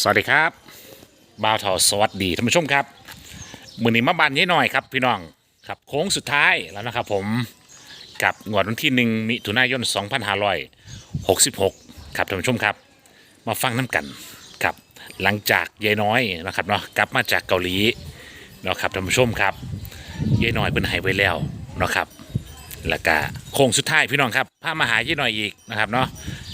สวัสดีครับบ่าวทอสวัสดีท่านผู้ชมครับมือนี้มาบันยี่หน่อยครับพี่น้องครับโค้งสุดท้ายแล้วนะครับผมกับงวดวันที่หนึ่งมิถุนายน 2566 ครับท่านผู้ชมครับ มาฟังน้ำกันครับหลังจากยายน้อยนะครับเนาะกลับมาจากเกาหลีเนาะครับท่านผู้ชมครับยายน้อยเป็นหายไว้แล้วเนาะครับแล้วก็โค้งสุดท้ายพี่น้องครับพามาหายี่หน่อยอีกนะครับเนาะ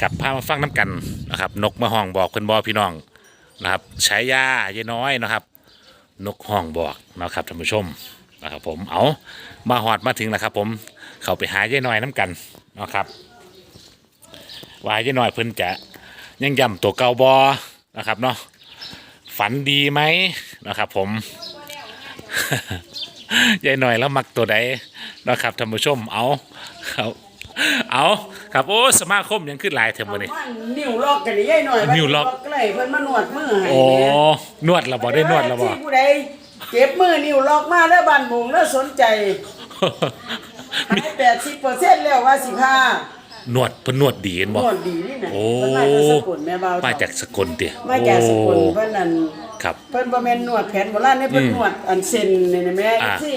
กับพามาฟังน้ำกันนะครับนกมาห้องบอกเพิ่นบอพี่น้อง นะครับใช้ยายี่น้อยนะครับ นกห้องบอกนะครับท่านผู้ชมนะครับผมเอามาหอดมาถึงแล้วครับ ผมเข้าไปหายี่น้อยน้ำกันนะครับว่ายี่น้อยเพิ่นจะยังย่ำตัวเก่าบอนะครับเนาะฝันดีไหมนะครับ ผมยายหน่อยแล้วมักตัวใดนะครับท่านผู้ชมเอาเอา เอาครับโอ้สมาคมยังขึ้นหลายเทอมวันนี้ มันนิ้วล็อกกันนี่ยายหน่อยนิ้วล็อกก็เลยเพิ่นมานวดมือให้โอ้แหมนวดและบ่ได้นวดและบ่ ที่ผู้ใดเจ็บมือนิ้วล็อกมาแล้วบ้านบุงแล้วสนใจหายแปดสิบเปอร์เซ็นต์แล้วว่าสิพานวดเพิ่นนวดดีเห็นนบ่วดดีนี่นะโอ้เพิ่นมาจากสกุลแม่บ่าวมาจากสกลเตี่ยมาจากสกุลโอ้เพิ่นนั่น ครับ เพิ่นบ่แม่นนวดแผนโบราณนี่เพิ่นอืมนวดอันเส้นนี่นะแม่อ่า ที่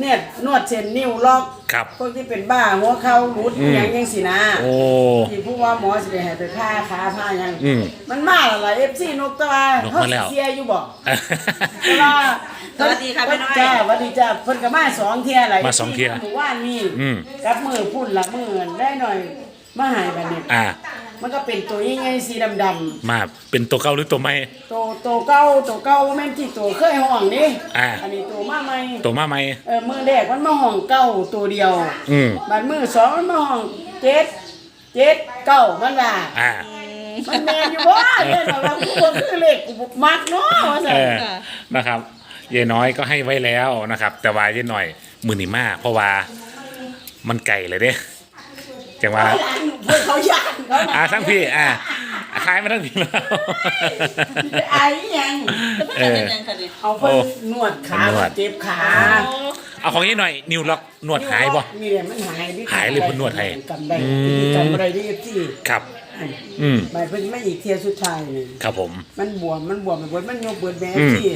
เนี่ยนวดเส้นนิ้วล็อก ครับ พวกที่เป็นบ้าหัวเข่าหลุดอืม หยังจังซี่นะโอ้ ที่ผู้ว่าหมอสิไปให้ไปผ่าขาผ่าหยังอืมมันมาแล้วล่ะ FC นกตะวันนกเฮามาแล้วสิเสียอยู่บ่แต่ว่าสวัสดีค่ะพี่น้อย จ้าสวัสดีจ้าเพิ่นก็มาสองเที่ยหลายมาสองเที่ยหมู่บ้านนี่อืม กับมือพุ่นละมือได้หน่อย มาหายบัดนี้อ่า มันก็เป็นตัวใหญ่ๆสีดำๆมาเป็นตัวเก่าหรือตัวใหม่ตัวตัวเก่าตัวเก่าบ่แม่นที่ตัวเคยห้องนี่อ่า อันนี้ตัวมาใหม่ตัวมาใหม่ เออมือแรกมันมาห้องเก่าตัวเดียวอืม บัดมือสองมันมาห้องเจ็ดเจ็ดเก้ามันว่า อ่า มันแม่นอยู่บ่เนี่ยแบบว่าผู้บ่คือเลขกูมักเนาะว่าซั่เอนอนะครับยายน้อยก็ให้ไว้แล้วนะครับ แต่ว่ายายหน่อยมือหนีมากเพราะว่ามันไก่เลยเด้ จังว่าเพื่อนเขาย่านเขาอ่าทั้งพี่อ่าคลายมาทั้งพี่แล้วไอ้ยังเออเอาเพิ่นนวดขาเจ็บขา เอาของนี้หน่อย นิวล็อกนวดหายบ่มีแต่มันหายหายเลยเพิ่นนวดให้กำได้อืมกำบ่ได้ดิที่ครับอืมใบเพิ่นไม่อีกเทียสุดท้ายนี่ครับผม มันบวมมันบวมไปเบิดมันยกเบิดแม่ที่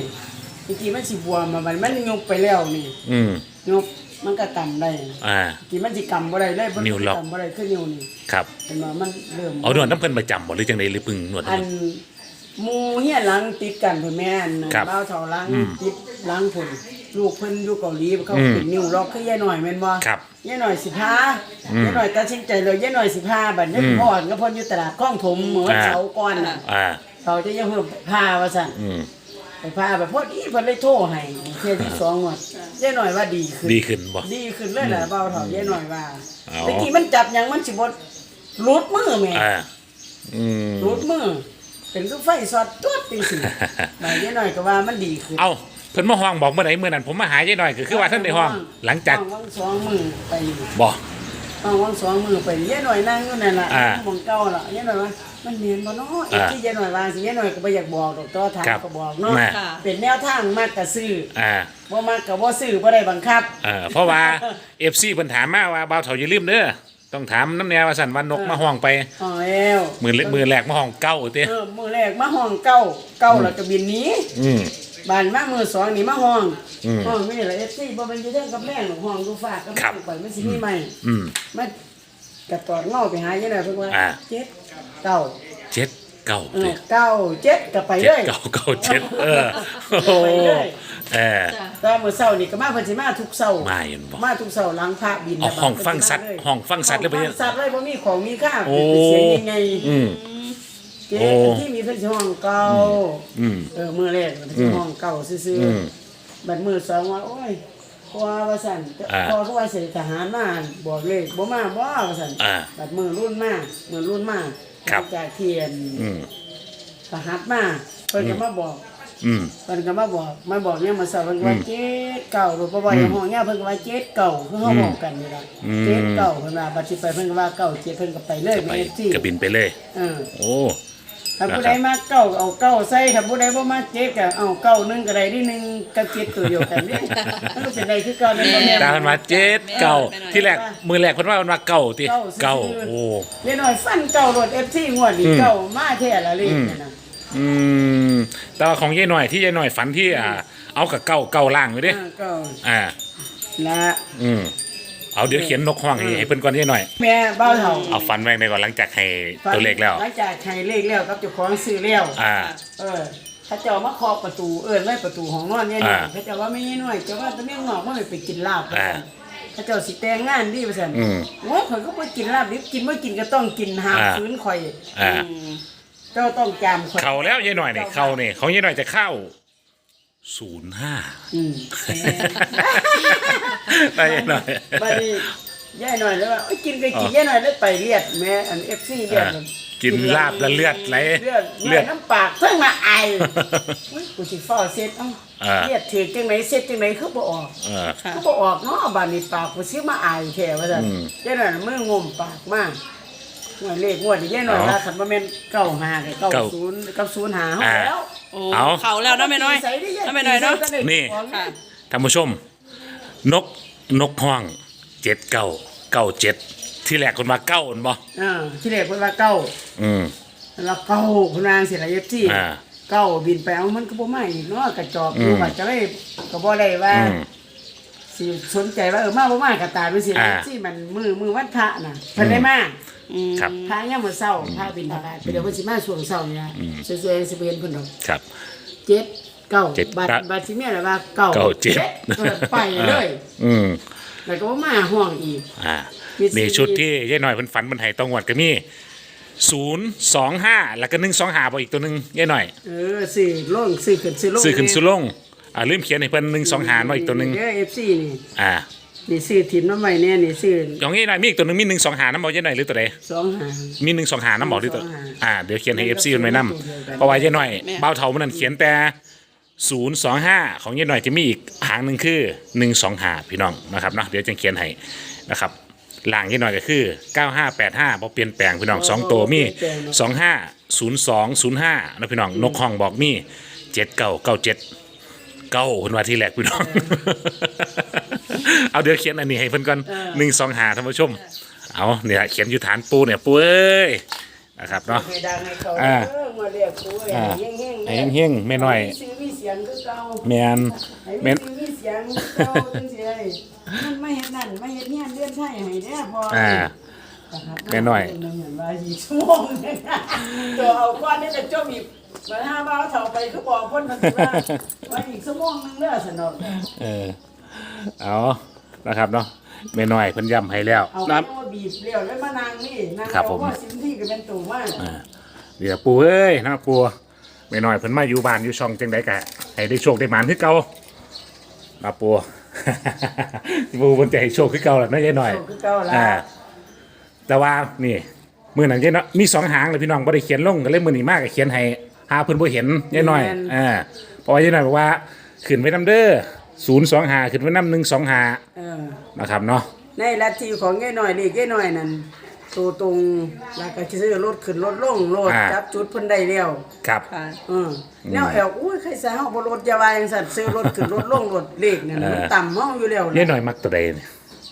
เมื่อกี้มันสิบวมมาบัดมันยกไปแล้วนี่อืมยก มันก็กำได้อ่าเมื่อกี้มันสิกำบ่ได้เลยเพิ่นิ้วล็อกกำบ่ได้คือนิ้วนี่ครับเป็นว่ามันเริ่มเอานวดน้ำเพิ่นประจำบ่หรือจังไดหรือเพึ่งนวดอันหมูเฮียหลังติดกันเพิ่นแม่นครับเบ้าเฒ่าหลังอืมติดหลังพุ่นลูกเพิ่นอยู่เกาหลีเขาอืมเป็นนิ้วล็อกคือยายหน่อยแม่นบ่ครับยายหน่อยสิพาอืมยายหน่อยตัดสินใจเลยยายหน่อยสิพาบัดนี้อืมพ่อก็เพิ่นอยู่ตลาดคลองถมเหมือนอ่า เสาก่อนน่ะอ่า เขาจะยังเพิ่มพาว่าซั่น อืม ไปพาไปพอดีเพิ่นเลยโทรให้เที่ยที่สองว่ายายหน่อยว่าดีขึ้นดีขึ้นบ่ ดีขึ้นเลยล่ะเบาเฒ่ายายหน่อยว่าอ๋อตะกี้มันจับหยังมันสิบ่หลุดมือแม่อ่าอืม หลุดมือเป็นคือไฟสอดตุ๊ดจังซี่บายยายหน่อยก็ว่ามันดีขึ้น เอาเพิ่นมาห้องบอกเมื่อไหร่เมื่อนั้นผมมาหายายหน่อยก็คือว่าท่านในห้อง หลังจากวังสองมือไปบ่ ห้องวังสองมือไปยายหน่อยนั่งอยู่นั่นล่ะอ่าหมองเก่าล่ะยายหน่อยว่ามันเนียนบ่เนาะอ่าที่ยายหน่อยว่าสิยายหน่อยก็บ่อยากบอกดอกแตัวทางครับก็บอกเนาะแม่ ค่ะเป็นแนวทางมากก็ซื้ออ่าบ่มากก็บ่ซื้อบ่ได้บังคับ เออเพราะว่า FC เพิ่นถามมาว่าบ่าวเฒ่าอย่าลืมเด้อต้องถามน้ำแนวว่าสั่นว่านกมาห้องไปอ๋อแล้วมือเล็กมือแรกมาห้องเก้าเต้เออมือแรกมาห้องเก้าเก้าแล้วก็บินหนี้ อืม บานมามือสองนี่มาห้องอืมห้องนี่แหละเอฟซีบ่เป็นจะเรื่องกับแม่หรอกห้องดูฝากกับครับไปมันสิมีใหม่อืมมันกระตอดเงาไปหายังไงเพิ่นว่าอ่าเจ็ดเก้าเจ็ดเก้าเอเต้อเก้าเจ็ดก็ไปเลเจ็ดยเก้าเก้าเจ็ดเออโอ้โหไปเลยเออแต่มื้อเช้านี่ก็มาเพิ่นสิมาทุกเช้ามาเห็นบ่มาทุกเช้าหลังพระบินเอาห้องฟังสัตว์ห้องฟังสัตว์เลยไปห้เนี่อยงฟังสัตว์เลยบ่มีของมีค่าโอ้เป็นเสียงยังไงอืม เจ๊โอ้ที่มีเพิ่นสิห้องเก้าอืมเออมื้อแรกมันสิห้องเก้าซื่ออืม ๆบัดมื้อสองว่าโอ้ยเพราะว่าว่าซั่นอ่าพอเขาว่าเสด็จทหารมาบอกเลขบ่มาบ่ว่าซั่นอ่าบัดมื้อรุ่นมามื้อรุ่นมาครับ หลังจากเทียนอืมทหารมาเพิ่นก็มาบอกอืม เพิ่นก็มาบอกมาบอกเนี่ยมาสอบเพิ่นก็ว่าอืมเจ็ดเก่าหรือบ่ว่าอย่างห้องเนี่ยเพิ่นก็ว่าเจ็ดเก่าคือเฮาอืมบอกกันนี่ล่ะอืม เจ็ดเก่าเพิ่นว่าบัดสิไปเพิ่นก็ว่าเก่าเจ็ดเพิ่นก็ไปเลยไปแม่ซี่กระบินไปเลย เออ โอ้ ถ้าผู้ใดมาเก่าเอาเก่าใส่ถ้าผู้ใดบ่มาเจ็ดก็เอาเก่าหนึงก็ได้ที่หนึงกับเจ็ดตัวเดียวกันนี่มันเป็นได้คือเก่านั่นบ่แม่น ตาเพิ่นมาเจ็ดเก้าที่แรกมือแรกเพิ่นว่าเพิ่นว่าเก้าติเก้าเก้าซื่อๆ โอ้เดี๋ยวหน่อยฟันเก่ารถ FC งวดนี้อืมเก่ามาแท้ละเลขอืมนั่นน่ะอืมแต่ว่าของยายหน่อยที่ยายหน่อยฝันที่อ่าเอากับเก้าเก้าล่างไว้เด้อ่าเก้าอ่าละอืม เอาเดี๋ยวเขียนนกห้องให้ให้เพิ่นก่อนยายหน่อย แม่เบ้าเฒ่าเอาฝันแวงในก่อนหลังจากให้ตัวเลขแล้ว หลังจากให้เลขแล้วกับเจ้าของซื้อแล้ว อ่า เออเขาเจ้ามาเคาะประตูเอิ้นไว้ประตูห้องนอนเนี่ยนี่อ่าเขาเจ้าว่าไม่ยี่น้อยเจ้าว่าตะเมียงนอกมันไปกินลาบอ่าเขาเจ้าสิแต่งงานดีว่าซั่นอืมโอ้ยข่อยก็บ่กินลาบดิบกินบ่กินก็ต้องกินห้ามอ่าฝืนข่อยอ่า มเจ้าต้องจำข่อย เข้าแล้วยายหน่อยนี่เข้านี่ของยายหน่อยจะเข้า ศูนย์ห้าอืมได้ยายหน่อย บัดนี้ยายหน่อยแล้วว่าโอ้ยกินก็กินยายหน่อยแล้วไปเลียดแม่อัน FC เลียดอ่ากินลาบแล้วเลือดไหลเลือดเลืเลืออด ดน้ำปากเพิ่งมาไออุ๊ยกูสิฟ้าเสร็จเอ้าอ่า เลียดถือจังไหนเสร็จจังไหนคือบ่ออก เออ ค่ะเขาบอกออกเนาะบานนี้ปากกูซื้อมาอายแท้ว่าซั่นอืมยายหน่อยมืองมปากมาก งวดเลขงวดนี้ยายหน่อยเอาว่าคันบ่แม่น95กับเก้า90กับ05เฮาอ่าแล้วโอ้เอาเขาแล้วนะแม่น้อยใส่ได้นะแม่น้อยเนาะนี่ ค่ะท่านผู้ชม นกนกห้องเจ็ดเก้าเก้าเจ็ดที่แรกคนมาเก้าอันบ่อ่าที่แรกเพิ่นว่าเก้าอืม แล้วเก้าเพิ่นว่าสิล่ะ FC อ่า เก้าบินไปเอามันก็บ่มาอีกเนาะกระจอกอยู่อืมว่าจะได้ก็บ่ได้ว่า อืม สิสนใจว่าเออมาบ่มาก็ตามไปสิอ่า FC มันมือมือวันพระน่ะเพิ่นได้มาอืมครับ พระยามมื้อเช้าพระบินทบาทไปเดี๋ยวเพิ่นสิมาช่วงเช้านี่นะสวยๆสิไปเห็นเพิ่นดอกครับ เจ็ดเก้าเจ็ดบัตรเก้าบัตรสิเมียละว่าเก้าเก้าเจ็ดเกิดไปเลยอืมแล้วก็บ่มาห่วงอีก อ่ามีสี่นี่ชุดที่ยายหน่อยเพิ่นฝันเพิ่นให้ต้องวดก็มีศูนย์สองห้าแล้วก็หนึ่งสองหาบ่อีกตัวหนึงยายหน่อย เออซื้อลงซื้อขึ้นซื้อลงซื้อขึ้นซื้อลง อ่าลืมเขียนให้เพิ่นหนึ่งสองหาบ่อีกตัวหนึงเด้อ FC นี่อ่านี่ซื้อถิ่มน้ำไว้แน่นี่ซื้อของยายหน่อยมีอีกตัวหนึงมีหนึ่งสองหาน้ำบ่ยายหน่อยหรือตัวใดสองหาง มีหนึ่งสองหาน้ำบอกที่ตัวสองหาอ่าเดี๋ยวเขียนให้เอฟซีมันไว้นำเพราะว่ายายหน่อยแม่เบ้าเท่ามันนั่นเขียนแต่ศูนย์สองห้าของยายหน่อยจะมีอีกหางหนึ่งคือหนึ่งสองหาพี่น้องนะครับเนาะเดี๋ยวจะเขียนให้นะครับหลังยายหน่อยก็คือเก้าห้าแปดห้าพอเปลี่ยนแปลงพี่น้องสองตัวมีสองห้าศูนย์สองศูนย์ห้านะพี่น้องนกห้องบอกมีเจ็ดเก้าเก้าเจ็ด เก้าคนว่าที่แรกพี่น้อง เอาเดี๋ยวเขียนอันนี้ให้เพิ่นก่อนหนึ่งสองหาท่านผู้ชม เอาเนี่ยเขียนอยู่ฐานปูเนี่ยปูเอ้ยนะครับเนาะ ให้ดังให้เขาอ่า เออมาเรียกกูอ่าเฮงเฮงไอ้เฮงๆแม่น้อยซื้อมีเสียงคือเก่าแมนให้แม่นมีมีเสียงคือเก่าจังซี่ไอ้มันไม่เฮ็ดนั่นไม่เฮ็ดเฮียนเดือนไทยให้เด้อพออ่า แม่น้อยมันเห็นว่าอีกชั่วโมงหนึงอะตัวเอาก้อนนี่จะจมอีก มาห้าบ้าวเถาไปคือบอกเพิ่นมันสิว่าว่าอีกชั่วโมงหนึงเด้อสนอกเออ เอานะครับเนาะแม่น้อยเพิ่นย้ำให้แล้วเอานะไปว่าบีบเลี้ยวแล้วมานางนี่นางครับผมเอาว่าสินที่ก็เป็นตัวมากอ่าเดี๋ยวปูเอ้ยนะปูแม่น้อยเพิ่นมาอยู่บ้านอยู่ช่องจังไดกะให้ได้โชคได้หมานคือเก่ามาปู ปูเพิ่นจะให้โชคคือเก่าล่ะเนาะยายน้อยโตคือเก่าละอ่าแต่ว่านี่มือนั้นยายน้อยมีสองหางเลยพี่น้องบ่ได้เขียนลงก็เลยมือนี้มากก็เขียนให้ หาเพิ่นบ่เห็นยายน้อยอ่าเพราะว่ายายน้อยบอกว่าขึ้นไว้นํเด้อ025ขึ้นไว้นำ125เออ นะครับเนาะในลัทธิของยายหน่อยนี่ยายหน่อยนั่นตัวตรงแล้วก็ซื้อรถขึ้นรถลงรถจับจุดเพิ่นได้แล้วครับ ค่ะ เออแนวแอวอุ้ยใครสาเฮาบ่รถอย่าว่าจังซั่นซื้อรถขึ้นรถลงรถเลขนั่นมันต่ำเฮาอยู่แล้วยายล่ะน้อยมักตัวใดเนี่ย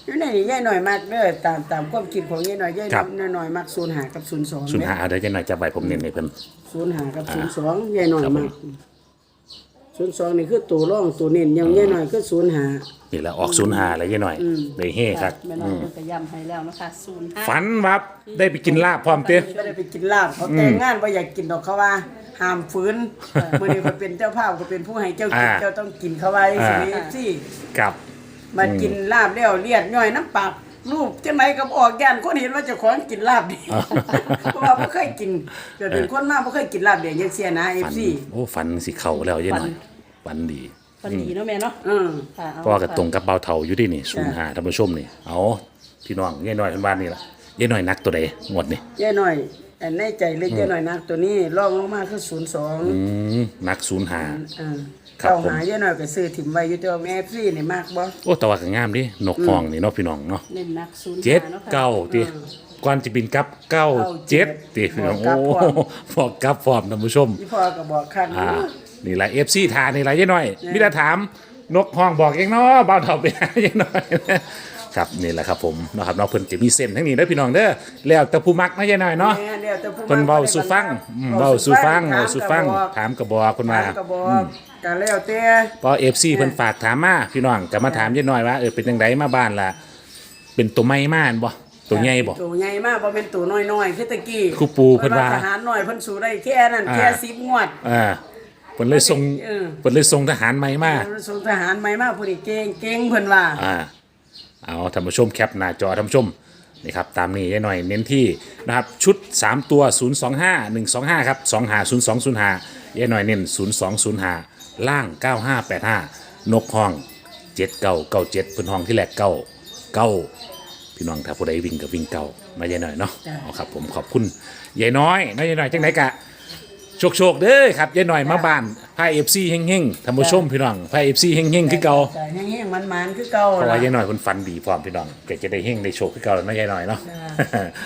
อยู่ในนี่ยายหน่อยมากเด้อตามตามความคิดของยายหน่อยยายครับ หน่อยมาก05กับ02ศูนย์หาเอาเดี๋ยวยายน้อยจะไว้ผมเน้นให้เพิ่น05กับ02ยายหน่อยครับผมมาก02นี่คือตัวรองตัวเน้นอยังยายหน่อยคือ05นี่แหละออกศูนย์หาแล้วยายน้อยได้เฮ่ครับแม่น้อยเพิ่นก็ย้ำให้แล้วนะคะศูนย์ห้าฝันวับได้ไปกินลาบพร้อมเต้ก็ได้ไปกินลาบเขาแต่งงานว่าอยากกินดอกเขาว่าห้ามฝืนมื่อนี้เขาเป็นเจ้าภาพก็เป็นผู้ให้เจ้ากินอ่าเจ้าต้องกินเขาไว้สิซี่กับ มากินลาบแล้วเลียดย่อยน้ำปากลูกจังไหนก็บออกย่านคนเห็นว่าเจ้าของกินลาบดีเพราะว่าบ่เคยกินเกิดเป็นคนมาบ่เคยกินลาบเดียวยังเสียนะฝัน FC โอ้ฝันสิเข้าแล้วยายน้อยฝันดีพอดีเนาะแม่เนาะอืมค่ะอเพราะว่าก็ตรงกับเบาเท่าอยู่ดินี่ศูนย์หาท่านผู้ชมนี่ เอาพี่น้องยายน้อยเพิ่นว่านี่ล่ะยายน้อยนักตัวใดงวดนี่ยายหน่อยอันในใจเล็กยายหน่อยนักตัวนี้รองลงมาคือ02อืมนักศูนย์หา อ่า ครับเข้าผมหายายหน่อยก็ซื้อถิ่มไว้อยู่แต่ว่าแม่ FC นี่มากบ่โอ้แต่ว่าก็งามดินกห้องนี่เนาะพี่น้องเนาะเน้นหนักศูนย์เจ็ดห้เนาะค่ะเก้าติก่อนจะบินกลับเก้าเจ็ดติพี่น้องโอ้บอกกลับพร้อมท่านผู้ชม พี่พ่อก็บอกคันอ่านี่แหละเอฟซีทานนี่แหละยายน้อยมิได้ถามนกห้องบอกเองเนาะเบาเท่าไปหายายน้อย ครับนี่แหละครับผมเนาะครับเนาะเพิ่นจะมีเส้นทั้งนี้เด้อพี่น้องเด้อแล้วแต่ผู้มักนะยายน้อยเนาะ แม่เดี๋ยวแต่ผู้เพิ่นเว้าสู่ฟังอืมเว้าสู่ฟังเว้าสู่ฟัง ถามถามก็บอกเพิ่นว่าถามก็บอก ก็แล้วแต่พอ FC เพิ่นฝากถามมาพี่น้องก็มาถามยายน้อยว่าเออเป็นจังไดมาบ้านล่ะเป็นตัวใหม่มาอันบ่ตัวใหญ่บ่ตัวใหญ่มากบ่เป็นตัวน้อยๆคือตะกี้ครูปูเพิ่นว่าทหารน้อยเพิ่นสู้ได้แค่นั้นอ่าแค่10งวดอ่าเพิ่นเลยส่งเออเพิ่นเลยส่งทหารใหม่มาเพิ่นสู้ทหารใหม่มากผู้นี้เก่งเก่งเพิ่นว่าอ่าเอาท่านผู้ชมแคปหน้าจอท่านผู้ชมนี่ครับตามนี้ยายหน่อยเน้นที่นะครับชุด 3 ตัว 025 125 ครับ 25 0205ยายหน่อยเน้น 0205 ล่าง 9585 นกห้อง 7997เพิ่นห้องที่แรกเก้าเก้าพี่น้องถ้าผู้ใดวิ่งก็วิ่งเก่ามาใยายหน่อยเนาะจ้ะเอาครับผมขอบคุณยายน้อยนะยายน้อยจังไหนกะ โชคโชคๆเด้อครับยายหน่อยมาบ้านพายเอฟซีเฮงๆท่านผู้ชมพี่น้องพายเอฟซีเฮงๆคือเก่าใช่แห้งๆมันๆคือเก่าเพราะว่าล่ะยายหน่อยคนฟันดีพร้อมพี่น้องแกจะได้เฮงได้โชคคือเก่าแล้วนะยายหน่อยเนาะ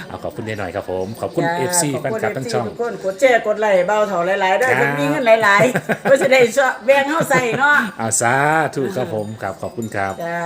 เอาขอบคุณยายหน่อยครับผมขอบคุณจ้าเอฟซีขอบแฟนคุณคลับทั้งช่อง FC ทุกคนกดแชร์กดไลค์เบาเท่าหลายๆเด้อจ้าเพิ่นมีเงินหลายๆเพื่อจะได้ช่วยแบ่งเฮาใส่เนาะอาสาธุครับผมครับขอบคุณครับจ้า